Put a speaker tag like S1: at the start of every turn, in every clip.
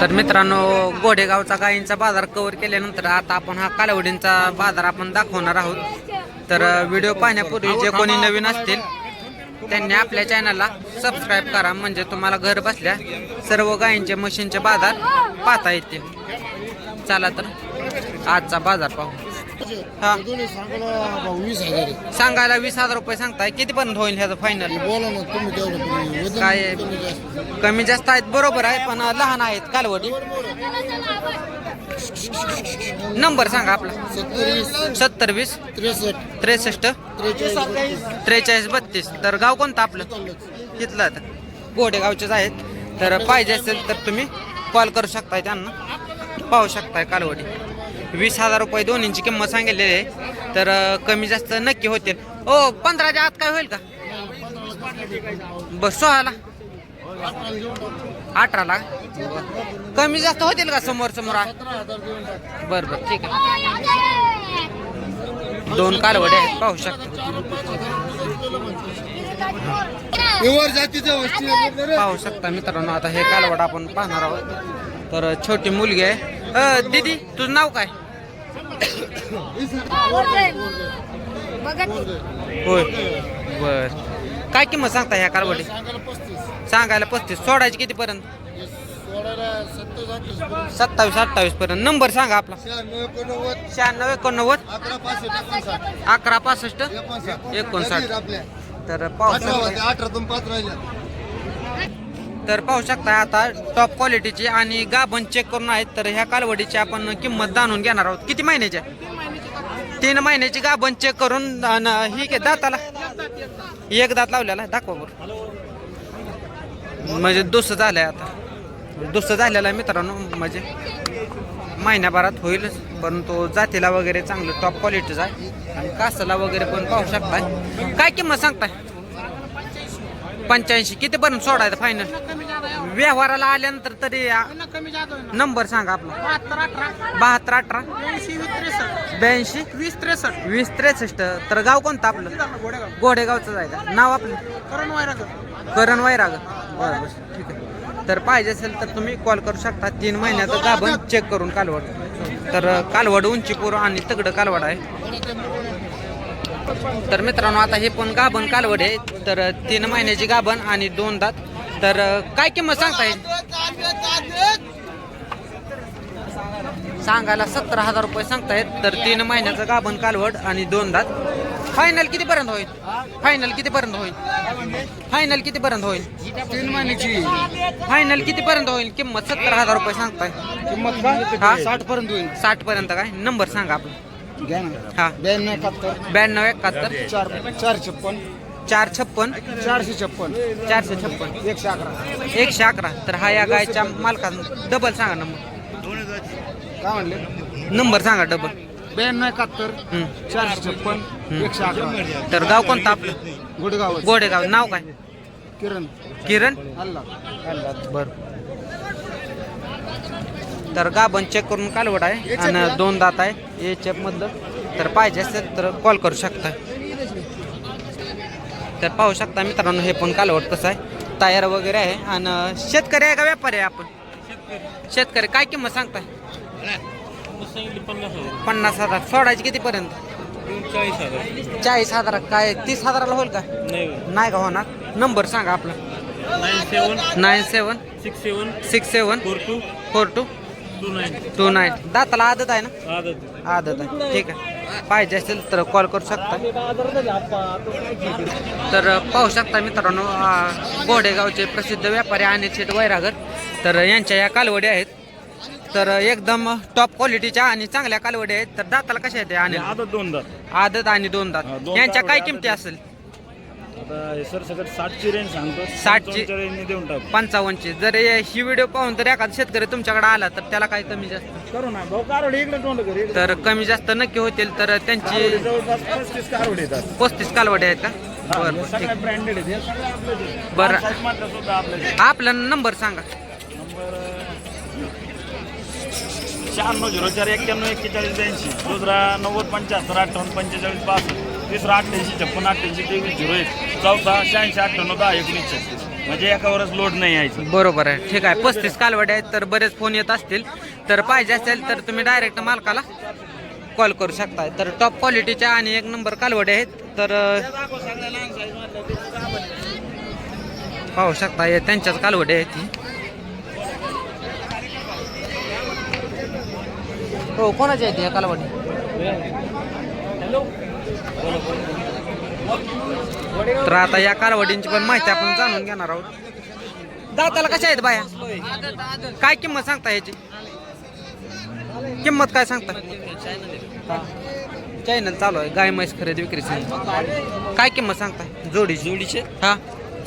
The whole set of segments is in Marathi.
S1: तर मित्रांनो गोडेगावचा गायींचा बाजार कव्हर केल्यानंतर आता आपण हा कालवडींचा बाजार आपण दाखवणार आहोत. तर व्हिडिओ पाहण्यापूर्वी जे कोणी नवीन असतील त्यांनी आपल्या चॅनलला सबस्क्राईब करा. म्हणजे तुम्हाला घर बसल्या सर्व गायींचे मशीनचे बाजार पाहता येतील. चला तर आजचा बाजार पाहू. हा.
S2: सांगायला वीस हजार
S1: रुपये सांगताय. कितीपर्यंत होईल ह्याचं फायनल
S2: बोला ना तुम्ही तेवढं
S1: काय आहे?
S2: कमी जास्त.
S1: आहेत बरोबर आहे पण लहान आहेत कालवडी. नंबर सांगा आपला.
S2: सत्तर वीस
S1: सत्तर वीस
S2: त्रेसष्ट.
S1: त्रेसष्ट.
S2: त्रेचाळीस. बत्तीस.
S1: त्रेचाळीस बत्तीस. तर गाव कोणतं आपलं. तिथलं आता. गोडेगावचेच आहेत. तर पाहिजे असेल तर तुम्ही कॉल करू शकताय त्यांना. पाहू शकताय कालवडी. वीस हजार रुपये दोन्हींची किंमत सांगितलेली आहे. तर कमी जास्त नक्की होतील. ओ पंधराच्या आत काय होईल का? बस सोळाला. अठराला. कमी जास्त होतील का समोर समोर? बर बर ठीक आहे. दोन कालवडे आहेत पाहू शकता. पाहू शकता मित्रांनो आता हे कालवड आपण पाहणार आहोत. तर छोटी मुलगी आहे. दीदी तुझं नाव काय? होय. बर. काय किंमत सांगता ह्या कारवडी
S2: सांगायला पस्तीस.
S1: सोडायची किती पर्यंत?
S2: सत्तावीस अठ्ठावीस
S1: पर्यंत. नंबर सांगा आपला.
S2: शहाण्णव एकोणनव्वद.
S1: शहाण्णव एकोणनव्वद
S2: अकरा पासष्ट. एकोणसाठ.
S1: तर पाहू
S2: अठरा पाच राहिल्या
S1: तर पाहू शकता आता टॉप क्वालिटीची आणि गाभण चेक करून आहेत तर ह्या कालवडीची आपण किंमत जाणून घेणार आहोत. किती महिन्याच्या तीन महिन्याची गाभण चेक करून ही घे दाताला. एक दात लावलेला आहे, दाखवा बरं. म्हणजे दुसरं झालंय आता. दुसरं झालेलं आहे मित्रांनो म्हणजे महिन्याभरात होईलच परंतु जातीला वगैरे चांगलं टॉप क्वालिटीचा आहे. आणि कासाला वगैरे पण पाहू शकताय. काय किंमत सांगताय? पंच्याऐंशी. कितीपर्यंत सोडायचं फायनल व्यवहाराला आल्यानंतर तरी नंबर सांगा आपला. बहात्तर अठरा. ब्याऐंशी
S3: वीस त्रेसष्ट.
S1: वीस त्रेसष्ट. तर गाव कोणतं आपलं?
S3: घोडेगाव
S1: गोडेगावचं आहे का? नाव आपलं?
S3: करण
S1: वैराग. बरं बरं. ठीक आहे. तर पाहिजे असेल तर तुम्ही कॉल करू शकता. तीन महिन्याचं गाभण चेक करून कालवड. तर कालवड उंचीपूर आणि तगडं कालवड आहे. तर मित्रांनो आता हे पण गाभण कालवड आहे. तर तीन महिन्याची गाभण आणि दोन दात. तर काय किंमत सांगता येईल सांगायला सत्तर हजार रुपये सांगतायत. तर तीन महिन्याचं गाभण कालवड आणि दोन दात. फायनल कितीपर्यंत होईल? फायनल कितीपर्यंत होईल? फायनल कितीपर्यंत होईल?
S2: तीन महिन्याची.
S1: फायनल कितीपर्यंत होईल? किंमत सत्तर हजार रुपये सांगताय.
S2: किंमत? साठ पर्यंत होईल.
S1: साठ पर्यंत काय? नंबर सांगा आपला
S2: घ्या ना.
S1: हा.
S2: ब्याण्णव एकाहत्तर.
S1: ब्याण्णव एकाहत्तर.
S2: चार चार छप्पन.
S1: चार छप्पन.
S2: चारशे छप्पन.
S1: चारशे छप्पन.
S2: एकशे अकरा.
S1: एकशे अकरा. तर हा या गायच्या मालका डबल सांगा नंबर
S2: काय म्हणले?
S1: नंबर सांगा डबल
S2: ब्याण्णव एकाहत्तर. चारशे छप्पन. एकशे अकरा.
S1: तर गाव कोणतं आपलं?
S2: गुडगाव
S1: गोडेगाव. नाव काय?
S2: किरण.
S1: किरण?
S2: अल्ला
S1: बर. तर गाभण चेक करून कालवड आहे आणि दोन दात आहे. एच एफ मधलं. तर पाहिजे असेल तर कॉल करू शकता. तर पाहू शकता मित्रांनो हे पण कालवड कसं आहे. टायर वगैरे आहे. आणि शेतकरी आहे का व्यापारी आहे आपण? शेतकरी. काय किंमत सांगताय? पन्नास हजार. सोडायची कितीपर्यंत? चाळीस हजार. काय? तीस हजाराला होईल का? नाही का होणार? नंबर सांगा आपला.
S4: Nine seven.
S1: Nine seven.
S4: Six seven.
S1: Six seven.
S4: Four two.
S1: Four two.
S4: Two nine
S1: दाताला आदत आहे ना?
S4: आदत.
S1: आदत आहे. ठीक आहे. पाहिजे असेल तर कॉल करू शकता. तर पाहू शकता मित्रांनो गोडेगावचे प्रसिद्ध व्यापारी अनिल शेठ वैरागर. तर यांच्या या कालवडी आहेत. तर एकदम टॉप क्वालिटीच्या आणि चांगल्या कालवडी आहेत. तर दाताला कशा आहेत अनिल?
S4: आदत दोन दात.
S1: आदत आणि दोन दात. यांच्या काय किमती असेल?
S4: आता हे सर सगळं साठची रेंज सांगतो. देऊन टाकू.
S1: पंचावन्नची. जर ही व्हिडिओ पाहून जर एखादा शेतकरी तुमच्याकडे आला तर त्याला काय कमी जास्त?
S4: करू ना भाऊ कारवडे इकडे तोंड कर इकडे
S1: तर कमी जास्त नक्की होतील तर त्यांची
S4: कारवडे जवळपास पस्तीस कारवडे येतात.
S1: पस्तीस कालवडी आहेत का?
S4: हा,
S1: बरं
S4: हे
S1: बरं ठीक.
S4: सगळ्या ब्रँडेड आहेत हे सगळे आपलेच आहेत.
S1: बरं.
S4: माणसात मात्र सुद्धा आपले
S1: आपला नंबर सांगा.
S4: नंबर शहाण्णव झिरो चार एक्क्याण्णव एक्केचाळीस ब्याऐंशी. दुसरा नव्वद पंच्याहत्तर अठ्ठावन्न पंचेचाळीस पासष्ट तिसरा अठ्ठ्याऐंशी छप्पन अठ्ठ्याऐंशी तेवीस झिरो एक चौथा शहाऐंशी अठ्ठ्याण्णव दहा एकोणीस छत्तीस. म्हणजे एकावरच लोड नाही यायचं.
S1: बरोबर आहे. ठीक आहे. पस्तीस कालवडे आहेत तर बरेच फोन येत असतील. तर पाहिजे असेल तर तुम्ही डायरेक्ट मालकाला कॉल करू शकता. तर टॉप क्वालिटीच्या आणि एक नंबर कालवडे आहेत तर पाहू शकता हे त्यांच्याच कालवडे आहेत ही. हो कोणाचे आहेत या कालवडी? तर आता या कालवडींची पण माहिती आपण जाणून घेणार आहोत. दाताला कशा आहेत बाया? काय किंमत सांगता याची किंमत काय सांगता? चॅनल चालू आहे गाय म्हैस खरेदी विक्री सांग काय किंमत सांगता? जोडीची
S5: जोडीचे.
S1: हा.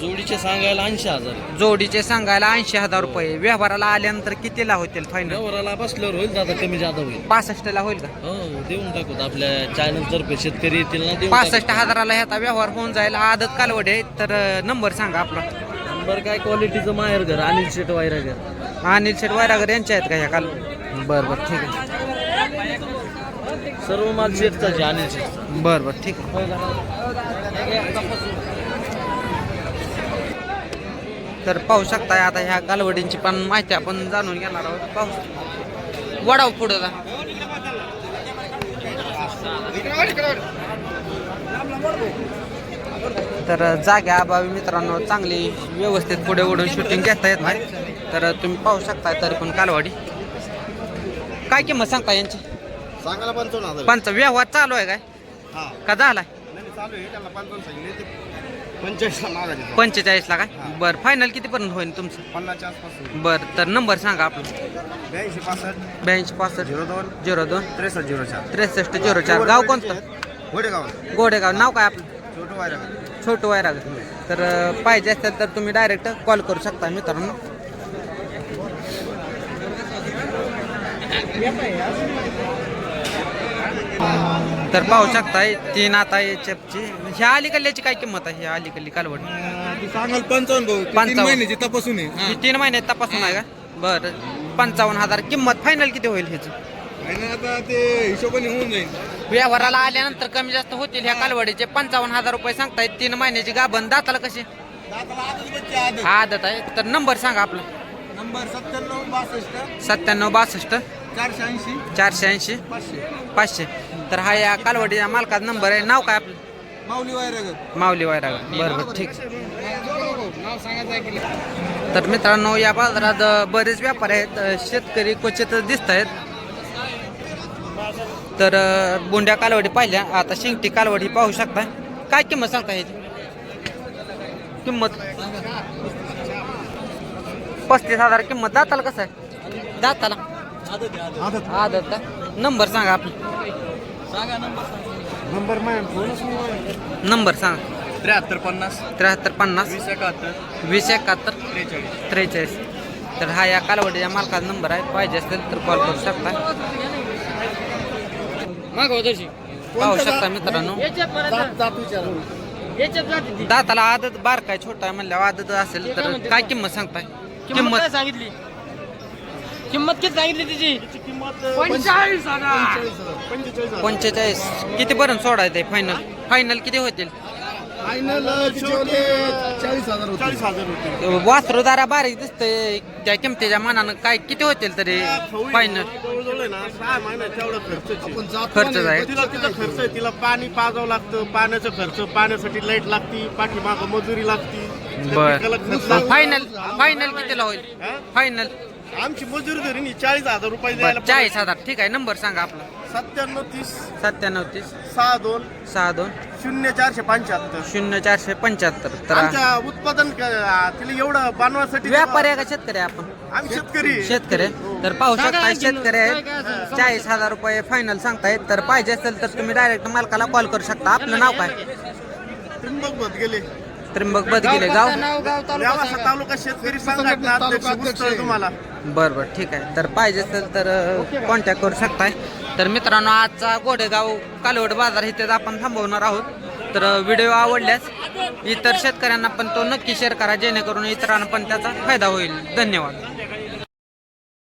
S5: जोडीचे सांगायला ऐंशी हजार.
S1: जोडीचे सांगायला ऐंशी हजार रुपये. व्यवहाराला आल्यानंतर कितीला होतील फायनल
S5: व्यवहाराला बसल्यावर होईल दादा कमी जादा होईल.
S1: पासष्टला होईल का?
S5: हो देऊन टाकू आपल्या चॅनल तर्फे शेतकरी येतील ना देऊन
S1: पासष्ट हजाराला ह्याचा व्यवहार होऊन जाईल. आदत कालवडे तर नंबर सांगा आपला.
S5: नंबर काय? क्वालिटीचं माहेर घर अनिल शेट वायरा घर.
S1: अनिल शेट वायरागर यांच्या आहेत का ह्या काल? बरं बरं ठीक आहे.
S5: सर्व माल शेटचाच आहे अनिल शेट
S1: बरं बरं ठीक आहे. तर पाहू शकताय आता ह्या कालवडींची पण माहिती आपण जाणून घेणार आहोत. पाहू वडाव पुढं जा. तर जाग्या अभावी मित्रांनो चांगली व्यवस्थित पुढे ओढून शूटिंग घेता येत नाही. तर तुम्ही पाहू शकताय तरी पण कालवाडी काय किंमत सांगता यांची?
S2: सांगायला पंचावन्न
S1: पंच व्यवहार चालू आहे काय? का झालाय?
S2: पंचेचाळीसला मागायचे
S1: पंचेचाळीसला काय? बरं फायनल कितीपर्यंत होईल तुमचं?
S2: पन्नासच्या आसपास
S1: बरं तर नंबर सांगा आपला.
S2: ब्याऐंशी पासष्ट.
S1: ब्याऐंशी पासष्ट.
S2: झिरो दोन.
S1: झिरो दोन.
S2: त्रेसष्ट झिरो चार.
S1: त्रेसष्ट झिरो चार. गाव कोणतं?
S2: वडेगाव
S1: गोडेगाव नाव काय आपलं?
S2: छोटं वायरा
S1: छोटं वायराग तर अं, पाहिजे असेल तर तुम्ही डायरेक्ट कॉल करू शकता मित्रांनो. तर पाहू शकताय तीन आता चपची ह्या अलीकडल्याची काय किंमत आहे? ह्या अलीकडली कालवड.
S3: सांगाल पंचावन्न भाऊ
S1: पंचावन्न.
S3: तीन महिन्याची तपासून आहे.
S1: ही. तीन महिन्यात तपासून आहे का? बरं. पंचावन्न हजार. किंमत फायनल किती होईल ह्याची?
S3: आणि आता ते हिशोबाने होऊन जाईल.
S1: व्यवहाराला आल्यानंतर कमी जास्त होतील ह्या कालवडीचे. पंचावन्न हजार रुपये सांगतायत तीन महिन्याची गाभण. दाताला कशी? आदत आहे. तर नंबर सांगा आपला.
S3: नंबर सत्त्याण्णव बासष्ट.
S1: सत्त्याण्णव बासष्ट.
S3: चारशे ऐंशी.
S1: चारशे ऐंशी.
S3: पाचशे.
S1: पाचशे. तर हा या कालवडीच्या मालकाचा नंबर आहे. नाव काय आपलं?
S3: माऊली वायरागर
S1: माऊली वायरा बरं बरं ठीक.
S3: नाव सांगायचं
S1: तर मित्रांनो या बाजारात बरेच व्यापार आहेत. अ, शेतकरी क्वचित दिसत आहेत तर अ, बोंड्या कालवडी पाहिल्या. आता शिंगटी कालवडी पाहू शकता. काय किंमत सांगता ह्याची किंमत? पस्तीस हजार किंमत. दाताला कसं आहे? दाताला? आदत का नंबर सांगा आपला.
S2: नंबर
S1: नंबर सांगा.
S2: त्र्याहत्तर पन्नास.
S1: त्र्याहत्तर पन्नास.
S2: वीस एकाहत्तर.
S1: वीस एकाहत्तर.
S2: त्रेचाळीस.
S1: त्रेचाळीस. तर हा या कालवडीच्या मालकाचा नंबर आहे. पाहिजे असेल तर कॉल करू शकता. पाहू शकता मित्रांनो. दाताला आदत बार काय छोटा आहे म्हणल्यावर आदत असेल तर काय किंमत सांगताय? किंमत
S6: सांगितली? किंमत किती सांगितली तिची?
S1: पंचेचाळीस किती पर्यंत सोडायचं फायनल फायनल किती होतील?
S2: फायनल चाळीस हजार होते. चाळीस हजार होते.
S1: वासरू दारा बारीक दिसतंय. त्या किमतीच्या मानानं काय किती होतील तरी फायनल
S7: जवळजवळ आहे ना सहा महिन्यात तेवढा खर्च
S2: आपण जात
S1: खर्च आहे.
S7: तिला तिचा खर्च आहे तिला पाणी पाजावं लागतं पाण्याचा खर्च पाण्यासाठी लाइट लागती पाठीमागं मजुरी लागती. त्या पिकाला खर्च
S1: बर फायनल फायनल कितीला होईल?
S7: हा?
S1: फायनल
S7: आमची मजुरी धरून चाळीस हजार रुपये द्यायला
S1: बर चाळीस हजार. ठीक आहे नंबर सांगा आपला.
S7: सत्त्याण्णव तीस
S1: सत्त्याण्णव तीस.
S7: सहा दोन
S1: सहा दोन.
S7: शून्य चारशे पंच्याहत्तर.
S1: शून्य चारशे पंच्याहत्तर. तर
S7: आमच्या उत्पादन क- तिला एवढं बनवासाठी
S1: व्यापारी आहे का शेतकरी आहे आपण?
S7: आम्ही शेतकरी. आहे.
S1: शेतकरी आहे. तर पाहू शकता शेतकरी आहेत चाळीस हजार रुपये फायनल सांगतायत तर पाहिजे असेल तर तुम्ही डायरेक्ट मालकाला कॉल करू शकता. आपलं नाव काय?
S7: त्र्यंबक बत गेले.
S1: त्र्यंबक बदगिले गाव
S7: देवासा तालुका शेतकरी संघटना अध्यक्ष पुस्तळ तुम्हाला.
S1: बरं बरं ठीक आहे. तर पाहिजे असेल तर कॉन्टॅक्ट करू शकताय. तर मित्रांनो आजचा गोडेगाव कालवड बाजार इथे आपण थांबवणार आहोत. तर व्हिडिओ आवडल्यास इतर शेतकऱ्यांना पण तो नक्की शेअर करा जेणेकरून इतरांना पण त्याचा फायदा होईल. धन्यवाद.